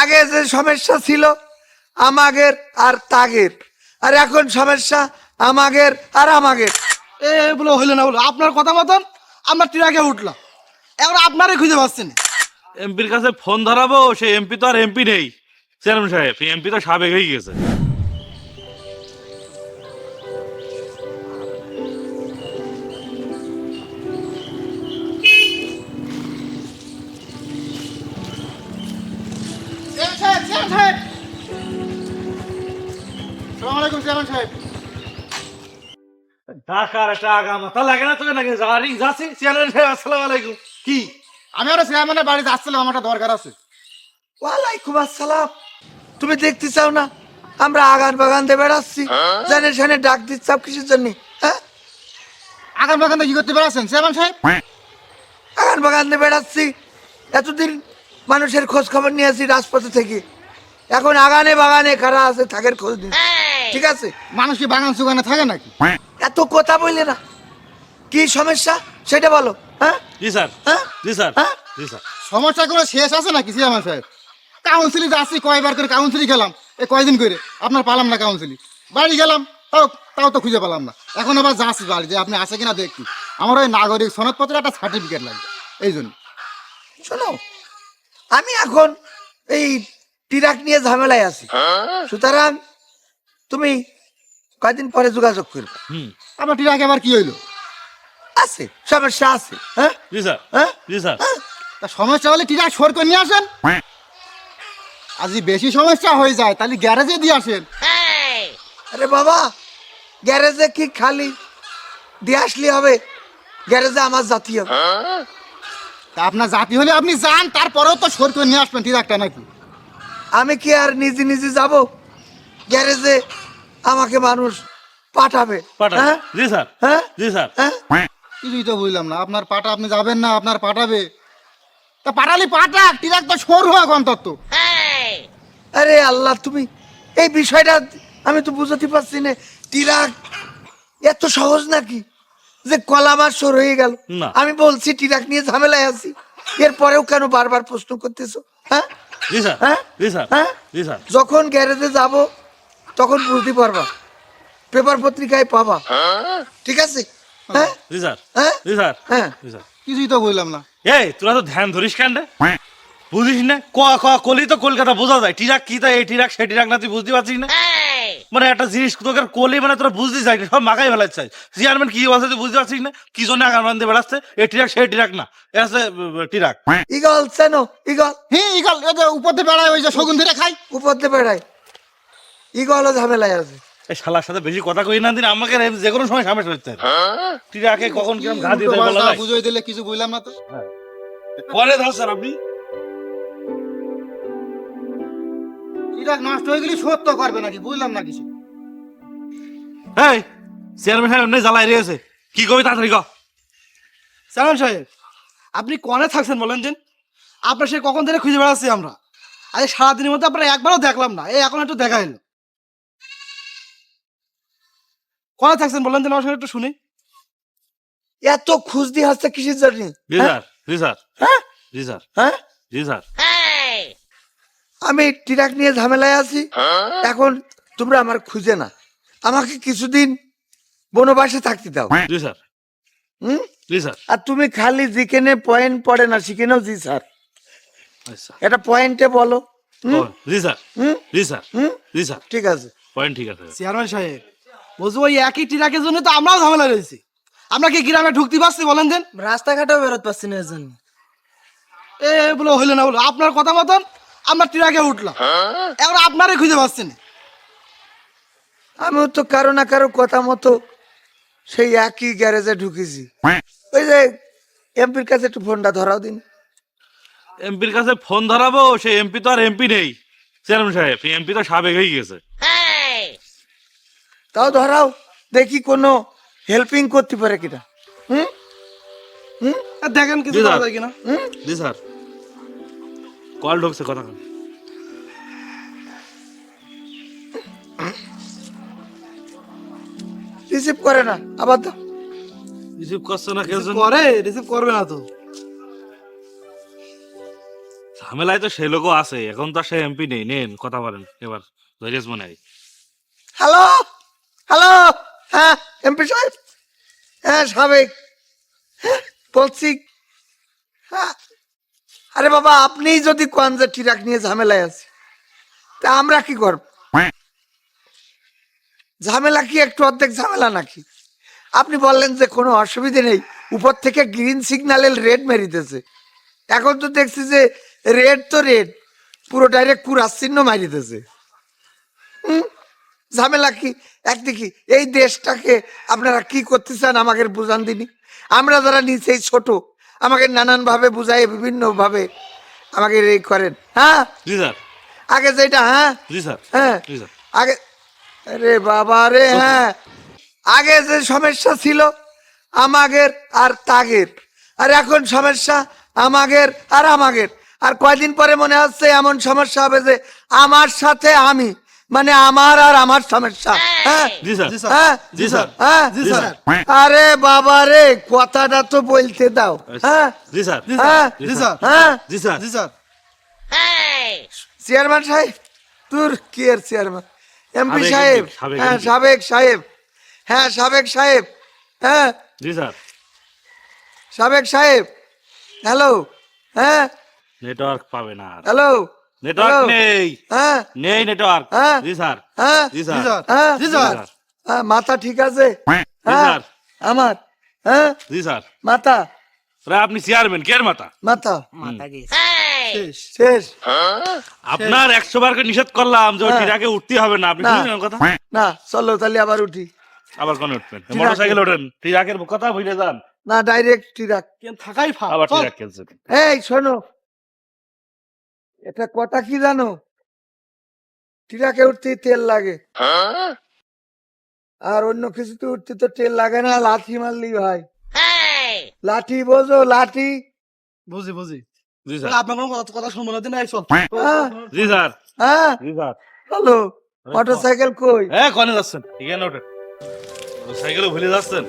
আগে যে সমস্যা ছিল আমাগের আর তাগের। আর এখন সমস্যা আমাগের আর আমাগের। এ বলে হইল না বলো। আপনার কথা মতন আমরা ট্রাকে উঠলাম। এখন আপনারই খুঁজে পাচ্ছেন। এমপির কাছে ফোন ধরাবো সে এমপি তো আর এমপি নেই। চেয়ারম্যান সাহেব এমপি তো সাবেক হয়ে গেছে। ঢাকার একটা আগা মাথা লাগে না তোকে নাকি জানি যাচ্ছি। চেয়ারম্যান সাহেব আসসালামু আলাইকুম। কি? আমি আরও চেয়ারম্যানের বাড়িতে আসছিলাম আমার একটা দরকার আছে। ওয়ালাইকুম আসসালাম। তুমি দেখতে চাও না? আমরা আগান বাগান দিয়ে বেড়াচ্ছি। জানে জানে ডাক দিচ্ছাও কিসের জন্য। হ্যাঁ? আগাম বাগানে কি করতে পারছেন চেয়ারম্যান সাহেব? আগান বাগান দিয়ে বেড়াচ্ছি। এতদিন মানুষের খোঁজ খবর নিয়ে আসি রাজপথে থেকে। এখন আগানে বাগানে কারা আছে থাকের খোঁজ নিন ঠিক আছে? মানুষ কি বাগান সুগানে থাকে নাকি? এত কথা বললে না। কি সমস্যা? সেটা বলো। হ্যাঁ? জি স্যার। হ্যাঁ? জি স্যার। হ্যাঁ? জি স্যার। সমস্যা কোনো শেষ আছে নাকি চেয়ারম্যান সাহেব? কাউন্সিলি যাচ্ছি কয়বার করে কাউন্সিলি গেলাম এ কয়দিন করে? আপনার পালাম না কাউন্সিলি বাড়ি গেলাম তাও তাও তো খুঁজে পেলাম না। এখন আবার যাচ্ছি বাড়ি যে আপনি আছে কিনা দেখছি। আমার ওই নাগরিক সনদপত্রের একটা সার্টিফিকেট লাগবে। এই জন্য। শোনো আমি এখন এই টিরাক নিয়ে ঝামেলায় আছি। সুতরাং তুমি কয়দিন পরে যোগাযোগ করবে? আপনার টিরাকে আবার কি হইল? আছে সমস্যা আছে হ্যাঁ? জি স্যার হ্যাঁ? জি স্যার। তা সমস্যা হলে টিরাক সর করে নিয়ে আসেন। আর যদি বেশি সমস্যা হয়ে যায় তাহলে গ্যারেজে দিয়ে আসেন। আরে বাবা গ্যারেজে কি খালি? দিয়ে আসলে হবে গ্যারেজে আমার জাতি হবে। তা আপনার জাতি হলে আপনি যান তারপরেও তো সর করে নিয়ে আসবেন টিরাকটা নাকি? আমি কি আর নিজে নিজে যাব? গ্যারেজে আমাকে মানুষ পাঠাবে। হ্যাঁ? জি স্যার। হ্যাঁ? জি স্যার। হ্যাঁ? কিছুই তো বুঝলাম না। আপনার পাটা আপনি যাবেন না আপনার পাঠাবে। তা পাঠালি পাঠাক টিরাক তো সর হোক অন্তত। আরে আল্লাহ তুমি এই বিষয়টা আমি তো বুঝতে পারছি না। টিরাক এত সহজ নাকি যে কলা মাস সর হয়ে গেল? আমি বলছি টিরাক নিয়ে ঝামেলায় আছি। এরপরেও কেন বারবার প্রশ্ন করতেছো? হ্যাঁ? জি স্যার। হ্যাঁ? জি স্যার। হ্যাঁ? জি স্যার। যখন গ্যারেজে যাব তখন বুঝতে পারবা। পেপার পত্রিকায় পাবা। ঠিক আছে? হ্যাঁ? জি স্যার হ্যাঁ? জি স্যার হ্যাঁ। জি স্যার কিছুই তো বুঝলাম না। এই তোরা তো ধ্যান ধরিস কেন রে? বুঝিস না? ক ক কলি তো কলকাতা বোঝা যায়। টিরাক কি তা এই টিরাক সেই টিরাক না তুই বুঝতে পারছিস না? মানে একটা জিনিস তোকে কলি মানে তোরা বুঝতে চাই না, সব মাখাই ফেলার চাই। চেয়ারম্যান কি বলছে তুই বুঝতে পারছিস না? কি জন্য আগার বান্ধে বেড়াচ্ছে? এই টিরাক সেই টিরাক না। এ আছে টিরাক। ইগল চেনো ইগল। হ্যাঁ ইগল উপর দিয়ে বেড়ায় ওই যে শগুন ধরে খাই উপর দিয়ে বেড়ায়। ইগলও ঝামেলায় আছে। এই শালার সাথে বেশি কথা কই না দিন আমাকে যে কোনো সময় সামনে হচ্ছে টিরাকে কখন কিরম ঘা দিয়ে দেয় বলা যায় বুঝাই দিলে কিছু বুঝলাম না তো। পরে ধরছেন আপনি টিরাক নষ্ট হয়ে গেলে সত্য করবে নাকি? বুঝলাম না কিছু। এই চেয়ারম্যান সাহেব এমনি জ্বালাই রয়েছে। কি কবি তাড়াতাড়ি ক। সালাম সাহেব আপনি কনে থাকছেন বলেন দিন? আপনার সে কখন ধরে খুঁজে বেড়াচ্ছি আমরা? আজ সারাদিনের মধ্যে আপনার একবারও দেখলাম না। এই এখন একটু দেখা এলো। কনে থাকছেন বলেন দিন আমার সঙ্গে একটু শুনি। এত খুঁজ দিয়ে আসছে কিসের জন্য? জি স্যার জি স্যার হ্যাঁ? জি স্যার হ্যাঁ? জি স্যার আমি টিরাক নিয়ে ঝামেলায় আছি। এখন তোমরা আমার খুঁজে না। আমাকে কিছুদিন বনবাসে থাকতে দাও। জি স্যার হুম? জি স্যার আর তুমি খালি যেখানে পয়েন্ট পড়ে না সেখানেও জি স্যার। আচ্ছা এটা পয়েন্টে বলো। জি স্যার হুম? জি স্যার হুম? জি স্যার ঠিক আছে। পয়েন্ট ঠিক আছে। চেয়ারম্যান সাহেব বুঝব ওই একই টিরাকের জন্য তো আমরাও ঝামেলা রয়েছি। আমরা কি গ্রামে ঢুকতে পারছি বলেন দেন? রাস্তাঘাটেও বেরোতে পারছি না এর জন্য এ বলে হইল না বলো আপনার কথা মতন আমরা ট্রাকে উঠলাম। এখন আপনারই খুঁজে পাচ্ছি না। আমিও তো কারও না কারও কথা মতো সেই একই গ্যারেজে ঢুকেছি। ওই যে এমপির কাছে একটু ফোনটা ধরাও দিন। এমপির কাছে ফোন ধরাবো সেই এমপি তো আর এমপি নেই। চেয়ারম্যান সাহেব এমপি তো সাবেক হয়ে গেছে। তাও ধরাও। দেখি কোনো হেল্পিং করতে পারে কিনা। হুম? আর দেখেন কিছু করা যায় কিনা। হুম? জি স্যার। কল ঢুকছে কথা কন। রিসিভ করে না আবার তো রিসিভ করছে না কেউ করে রিসিভ করবে না তো। ঝামেলায় তো সে লোকও আছে এখন তো আর সে এমপি নেই। নেন কথা বলেন এবার ধৈর্য মনে হয়। Hello hello? হ্যাঁ এমপি সাহেব? হ্যাঁ সাবেক। হ্যাঁ, বলছি। হ্যাঁ। আরে বাবা আপনিই যদি কোন যে ট্রাক নিয়ে ঝামেলায় আছে তা আমরা কি করব? ঝামেলা কি একটু অর্ধেক ঝামেলা নাকি? আপনি বললেন যে কোনো অসুবিধে নেই। উপর থেকে গ্রিন সিগন্যালের রেড মেরিতেছে। এখন তো দেখছি যে রেড তো রেড পুরো ডাইরেক্ট কুরাস চিহ্ন মারিতেছে। ঝামেলা কি? একদিকে এই দেশটাকে আপনারা কি করতে চান আমাকে বুঝান দিনি। আমরা যারা নিচেই ছোট আমাকে নানান ভাবে বুঝাই বিভিন্ন ভাবে আমাকে এই করেন। হ্যাঁ? জি স্যার। আগে যেটা হ্যাঁ? জি স্যার হ্যাঁ? আগে রে বাবা রে হ্যাঁ? আগে যে সমস্যা ছিল আমাগের আর তাগের। আর এখন সমস্যা আমাগের আর আমাগের। আর কয়দিন পরে মনে হচ্ছে এমন সমস্যা হবে যে আমার সাথে আমি মানে আমার আর আমার সমস্যা হ্যাঁ জি স্যার হ্যাঁ জি স্যার হ্যাঁ জি স্যার আরে বাবা রে কথাটা তো বলতে দাও হ্যাঁ জি স্যার হ্যাঁ জি স্যার হ্যাঁ জি স্যার জি স্যার চেয়ারম্যান সাহেব তোর কি আর চেয়ারম্যান এমপি সাহেব হ্যাঁ সাবেক সাহেব হ্যাঁ সাবেক সাহেব হ্যাঁ সাবেক সাহেব হ্যালো হ্যাঁ নেটওয়ার্ক পাবে না হ্যালো নেটওয়ার্ক নেই। হ্যাঁ? নেই নেটওয়ার্ক। হ্যাঁ। জি স্যার। হ্যাঁ? জি জি স্যার। স্যার। হ্যাঁ জি জি স্যার। স্যার হ্যাঁ মাথা ঠিক আছে? স্যার। আমার? হ্যাঁ? জি স্যার। মাথা? আপনি চেয়ারম্যান কের মাথা? মাথা। মাথা শেষ। শেষ। আপনার একশো বার করে নিষেধ করলাম যে ওই। টিরাকে উঠতে হবে না। আপনি শুনলেন কথা? না চলো তাহলে আবার উঠি। আবার কোন উঠবেন? টিরাকে। মোটর সাইকেল ওঠেন। টিরাকের কথা ভুলে যান। না ডাইরেক্ট টিরাক থাকাই ফা আবার টিরাক খেলছেন এই শোনো। এটা কথা কি জানো? টিরাকে উঠতে তেল লাগে। আর অন্য কিছুতে উঠতে তো তেল লাগে না লাঠি মারলি ভাই লাঠি বোঝো লাঠি। বুঝি বুঝি। জি স্যার। আপনার কোনো কথা- কথা শুনব না দিন হ্যাঁ। জি স্যার। হ্যাঁ? জি স্যার। হ্যালো মোটর সাইকেল কই? হ্যাঁ কনে যাচ্ছেন। এখানে ওঠেন। সাইকেলে ভুলে যাচ্ছেন।